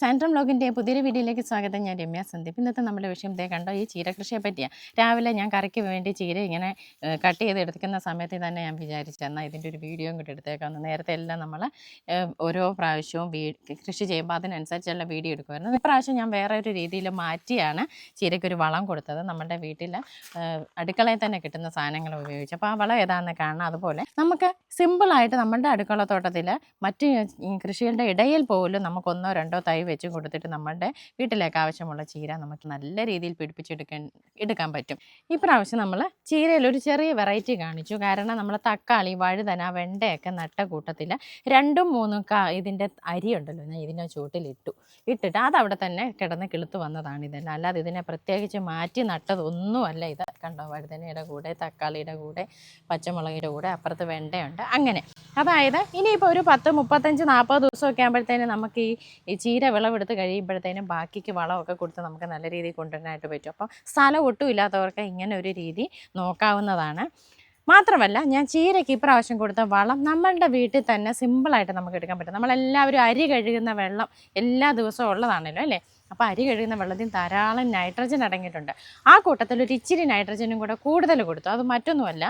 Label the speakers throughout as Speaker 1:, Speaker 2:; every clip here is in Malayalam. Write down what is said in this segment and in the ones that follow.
Speaker 1: സാൻഡ്രം ബ്ലോഗിന്റെ പുതിയൊരു വീഡിയോയിലേക്ക് സ്വാഗതം. ഞാൻ രമ്യ സന്ദീപ്. ഇന്നത്തെ നമ്മുടെ വിഷയം ദേ കണ്ടോ ഈ ചീര കൃഷിയെ പറ്റിയാണ് രാവിലെ ഞാൻ കറിക്ക് വേണ്ടി ചീര ഇങ്ങനെ കട്ട് ചെയ്ത് എടുക്കുന്ന സമയത്ത് തന്നെ ഞാൻ വിചാരിച്ചു എന്നാൽ ഇതിന്റെ ഒരു വീഡിയോയും കൂടി എടുത്തേക്കാമെന്ന് നേരത്തെ എല്ലാം നമ്മൾ ഓരോ പ്രാവശ്യവും കൃഷി ചെയ്യുമ്പോൾ അതിനനുസരിച്ചുള്ള വീഡിയോ എടുക്കുമായിരുന്നു. ഇപ്രാവശ്യം ഞാൻ വേറെ ഒരു രീതിയിൽ മാറ്റിയാണ് ചീരയ്ക്ക് ഒരു വളം കൊടുത്തത്. നമ്മുടെ വീട്ടിൽ അടുക്കളയിൽ തന്നെ കിട്ടുന്ന സാധനങ്ങൾ ഉപയോഗിച്ച്. അപ്പോൾ ആ വളം ഏതാണെന്ന് കാണാം അതുപോലെ നമുക്ക് സിമ്പിളായിട്ട് നമ്മുടെ അടുക്കളത്തോട്ടത്തിൽ മറ്റ് കൃഷികളുടെ ഇടയിൽ പോലും നമുക്ക് ഒന്നോ രണ്ടോ തൈ വെച്ചും കൊടുത്തിട്ട് നമ്മുടെ വീട്ടിലേക്ക് ആവശ്യമുള്ള ചീര നമുക്ക് നല്ല രീതിയിൽ പിടിപ്പിച്ചെടുക്കാൻ എടുക്കാൻ പറ്റും. ഈ പ്രാവശ്യം നമ്മൾ ചീരയിൽ ഒരു ചെറിയ വെറൈറ്റി കാണിച്ചു. കാരണം നമ്മൾ തക്കാളി വഴുതന വെണ്ടയൊക്കെ നട്ട കൂട്ടത്തിൽ രണ്ടും മൂന്നും കാ ഇതിന്റെ അരി ഉണ്ടല്ലോ ഞാൻ ഇതിനെ ചൂട്ടിലിട്ടു ഇട്ടിട്ട് അതവിടെ തന്നെ കിടന്ന് കിളുത്ത് വന്നതാണ് ഇതെല്ലാം. അല്ലാതെ ഇതിനെ പ്രത്യേകിച്ച് മാറ്റി നട്ടതൊന്നുമല്ല ഇത് കണ്ടോ വഴുതനയുടെ കൂടെ തക്കാളിയുടെ കൂടെ പച്ചമുളകിന്റെ കൂടെ അപ്പുറത്ത് വെണ്ടയുണ്ട്. അങ്ങനെ അതായത് ഇനിയിപ്പോൾ ഒരു പത്ത് മുപ്പത്തഞ്ച് നാൽപ്പത് ദിവസമൊക്കെ ആകുമ്പോഴത്തേനും നമുക്ക് ഈ ചീര വിളവെടുത്ത് കഴിയുമ്പോഴത്തേനും ബാക്കിക്ക് വളമൊക്കെ കൊടുത്ത് നമുക്ക് നല്ല രീതിയിൽ കൊണ്ടുവരാനായിട്ട് പറ്റും. അപ്പം സ്ഥലം ഒട്ടും ഇല്ലാത്തവർക്ക് ഇങ്ങനെ ഒരു രീതി നോക്കാവുന്നതാണ്. മാത്രമല്ല ഞാൻ ചീരയ്ക്ക് ഇപ്രാവശ്യം കൊടുത്ത വളം നമ്മളുടെ വീട്ടിൽ തന്നെ സിമ്പിളായിട്ട് നമുക്ക് എടുക്കാൻ പറ്റും. നമ്മളെല്ലാവരും അരി കഴുകുന്ന വെള്ളം എല്ലാ ദിവസവും ഉള്ളതാണല്ലോ അല്ലേ? അപ്പോൾ അരി കഴുകുന്ന വെള്ളത്തിൽ ധാരാളം നൈട്രജൻ അടങ്ങിയിട്ടുണ്ട്. ആ കൂട്ടത്തിൽ ഒരു ഇച്ചിരി നൈട്രജനും കൂടെ കൂടുതൽ കൊടുത്തു. അത് മറ്റൊന്നുമല്ല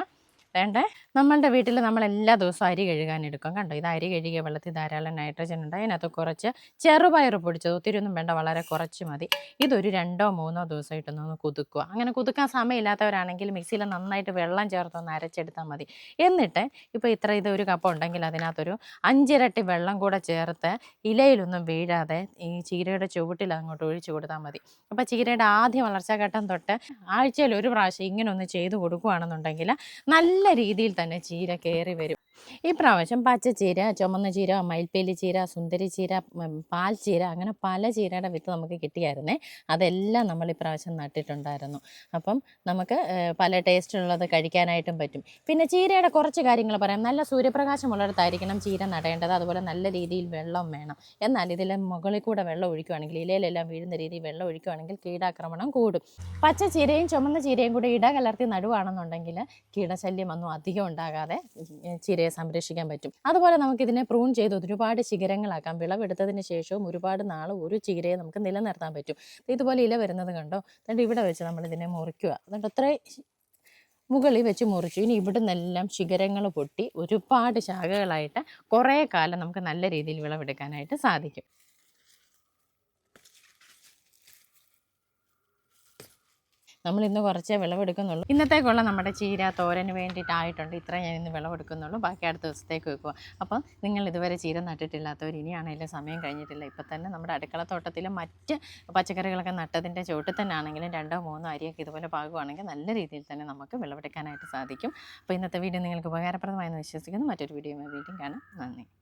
Speaker 1: വേണ്ടേ? നമ്മളുടെ വീട്ടിൽ നമ്മൾ എല്ലാ ദിവസവും അരി കഴുകാൻ എടുക്കും. കണ്ടോ? ഇത് അരി കഴുകിയ വെള്ളത്തിൽ ധാരാളം നൈട്രജൻ ഉണ്ട്. അതിനകത്ത് കുറച്ച് ചെറുപയർ പൊടിച്ചത്. ഒത്തിരി ഒന്നും വേണ്ട വളരെ കുറച്ച് മതി. ഇതൊരു രണ്ടോ മൂന്നോ ദിവസമായിട്ടൊന്ന് കുതുക്കുക. അങ്ങനെ കുതുക്കാൻ സമയമില്ലാത്തവരാണെങ്കിൽ മിക്സിയിൽ നന്നായിട്ട് വെള്ളം ചേർത്തൊന്ന് അരച്ചെടുത്താൽ മതി. എന്നിട്ട് ഇപ്പോൾ ഇത്ര ഇത് ഒരു കപ്പ് ഉണ്ടെങ്കിൽ അതിനകത്തൊരു അഞ്ചിരട്ടി വെള്ളം കൂടെ ചേർത്ത് ഇലയിലൊന്നും വീഴാതെ ഈ ചീരയുടെ ചുവട്ടിൽ അങ്ങോട്ട് ഒഴിച്ചു കൊടുത്താൽ മതി. അപ്പോൾ ചീരയുടെ ആദ്യ വളർച്ചാഘട്ടം തൊട്ട് ആഴ്ചയിൽ ഒരു പ്രാവശ്യം ഇങ്ങനെ ഒന്ന് ചെയ്ത് കൊടുക്കുകയാണെന്നുണ്ടെങ്കിൽ നല്ല രീതിയിൽ തന്നെ ചീര കയറി വരും. ഈ പ്രാവശ്യം പച്ചച്ചീര ചുമന്ന ചീര മയിൽപ്പേലി ചീര സുന്ദരി ചീര പാൽ ചീര അങ്ങനെ പല ചീരയുടെ വിത്ത് നമുക്ക് കിട്ടിയായിരുന്നേ. അതെല്ലാം നമ്മൾ ഈ പ്രാവശ്യം നട്ടിട്ടുണ്ടായിരുന്നു. അപ്പം നമുക്ക് പല ടേസ്റ്റുള്ളത് കഴിക്കാനായിട്ടും പറ്റും. പിന്നെ ചീരയുടെ കുറച്ച് കാര്യങ്ങൾ പറയാം. നല്ല സൂര്യപ്രകാശമുള്ളിടത്തായിരിക്കണം ചീര നടേണ്ടത്. അതുപോലെ നല്ല രീതിയിൽ വെള്ളം വേണം. എന്നാൽ ഇതിൽ മുകളിൽ കൂടെ വെള്ളം ഒഴിക്കുകയാണെങ്കിൽ ഇലയിലെല്ലാം വീഴുന്ന രീതിയിൽ വെള്ളം ഒഴിക്കുകയാണെങ്കിൽ കീടാക്രമണം കൂടും. പച്ച ചീരയും ചുമന്ന ചീരയും കൂടെ ഇട കലർത്തി നടുവാണെന്നുണ്ടെങ്കിൽ കീടശല്യം ഒന്നും അധികം ഉണ്ടാകാതെ ചീരയെ സംരക്ഷിക്കാൻ പറ്റും. അതുപോലെ നമുക്ക് ഇതിനെ പ്രൂൺ ചെയ്ത് ഒരുപാട് ശിഖരങ്ങളാക്കാം. വിളവെടുത്തതിന് ശേഷവും ഒരുപാട് നാൾ ഒരു ചീരയെ നമുക്ക് നിലനിർത്താൻ പറ്റും. ഇതുപോലെ ഇല വരുന്നത് കണ്ടോ? എന്നിട്ട് ഇവിടെ വെച്ച് നമ്മൾ ഇതിനെ മുറിക്കുക എന്നിട്ട് അത്ര മുകളിൽ വെച്ച് മുറിച്ചു. ഇനി ഇവിടെ നിന്നെല്ലാം ശിഖരങ്ങൾ പൊട്ടി ഒരുപാട് ശാഖകളായിട്ട് കുറേ കാലം നമുക്ക് നല്ല രീതിയിൽ വിളവെടുക്കാനായിട്ട് സാധിക്കും. നമ്മൾ ഇന്ന് കുറച്ചേ വിളവെടുക്കുന്നുള്ളൂ. ഇന്നത്തേക്കുള്ള നമ്മുടെ ചീര തോരന് വേണ്ടിയിട്ടായിട്ടുണ്ട്. ഇത്ര ഞാൻ ഇന്ന് വിളവെടുക്കുന്നുള്ളൂ. ബാക്കി അടുത്ത ദിവസത്തേക്ക് വെക്കുക. അപ്പം നിങ്ങൾ ഇതുവരെ ചീര നട്ടിട്ടില്ലാത്തവർ ഇനിയാണെങ്കിലും സമയം കഴിഞ്ഞിട്ടില്ല. ഇപ്പം തന്നെ നമ്മുടെ അടുക്കളത്തോട്ടത്തിലെ മറ്റ് പച്ചക്കറികളൊക്കെ നട്ടതിന്റെ ചുവട്ടിൽ തന്നെ ആണെങ്കിലും രണ്ടോ മൂന്നോ അരിയൊക്കെ ഇതുപോലെ പാകുവാണെങ്കിൽ നല്ല രീതിയിൽ തന്നെ നമുക്ക് വിളവെടുക്കാനായിട്ട് സാധിക്കും. അപ്പോൾ ഇന്നത്തെ വീഡിയോ നിങ്ങൾക്ക് ഉപകാരപ്രദമായെന്ന് വിശ്വസിക്കുന്നു. മറ്റൊരു വീഡിയോ വീണ്ടും കാണാം. നന്ദി.